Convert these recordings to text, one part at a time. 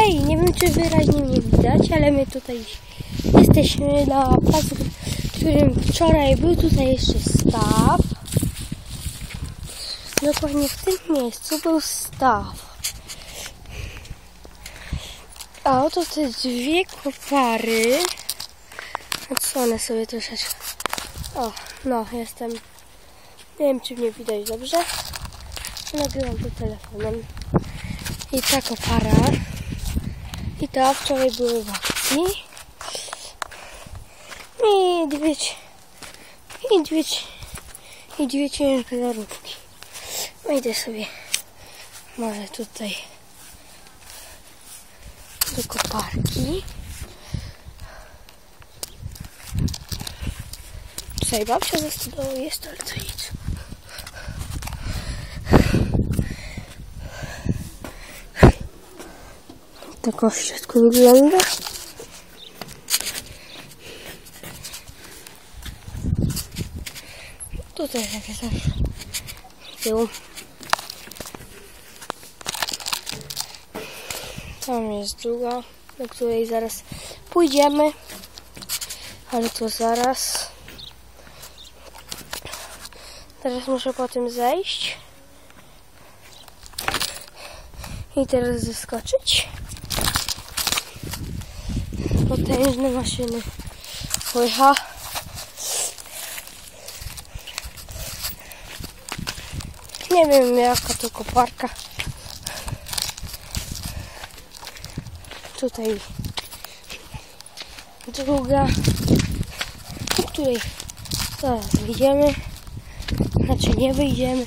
Hej, nie wiem czy wyraźnie mnie widać, ale my tutaj jesteśmy na placu, którym wczoraj był tutaj jeszcze staw. Dokładnie w tym miejscu był staw. A oto te dwie kopary. Odsłonę sobie troszeczkę. O, no, jestem. Nie wiem, czy mnie widać dobrze. Nagrywam to telefonem. I ta kopara. I ta wczoraj były w akcji. I dwie, i dwie, i dwie ciężarówki. Wejdę sobie może tutaj do koparki. Tutaj babcia za jest, ale to nic. Tak w środku wygląda. Tutaj takie coś. Tył. Tam jest druga, do której zaraz pójdziemy. Ale to zaraz. Teraz muszę po tym zejść. I teraz zeskoczyć. Potężne maszyny. Łycha. Nie wiem jaka to koparka. Tutaj druga, do której zaraz wyjdziemy. Znaczy nie wyjdziemy.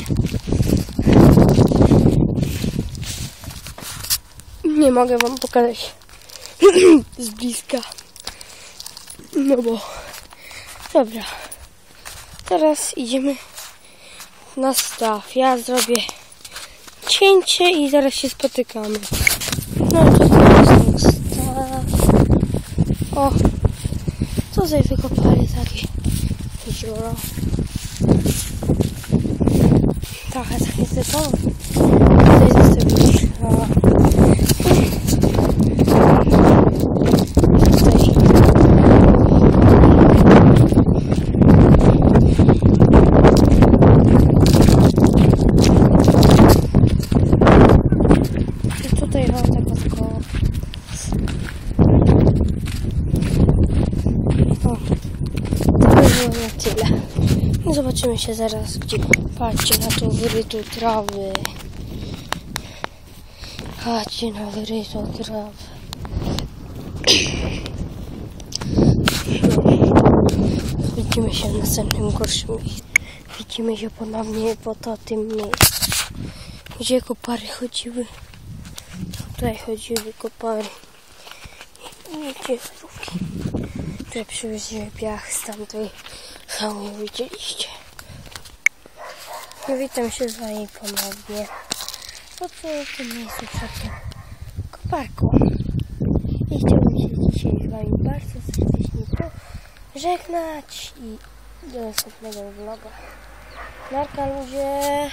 Nie mogę wam pokazać z bliska. No bo dobra. Teraz idziemy na staw. Ja zrobię cięcie i zaraz się spotykamy. No to teraz jest staw. O, co tutaj wykopali takie jezioro. Trochę takie typowe. Tutaj. o. Tutaj I tutaj mam taka szkoła. O, to by było na tyle. I zobaczymy się zaraz, gdzie patrzcie na tą wyrytą trawę. Patrzcie na wyrytą trawę. No. Widzimy się w następnym gorszym. Widzimy się ponownie po to tym miejscu. Gdzie kopary chodziły. Tutaj chodziły kopary. I ciężarówki. Przywieźli piach z tamtej sami widzieliście. Witam się z wami ponownie. Po tym miejscu przed tą koparką. I chciałbym się dzisiaj z wami bardzo serdecznie pożegnać i do następnego vloga. Narka ludzie.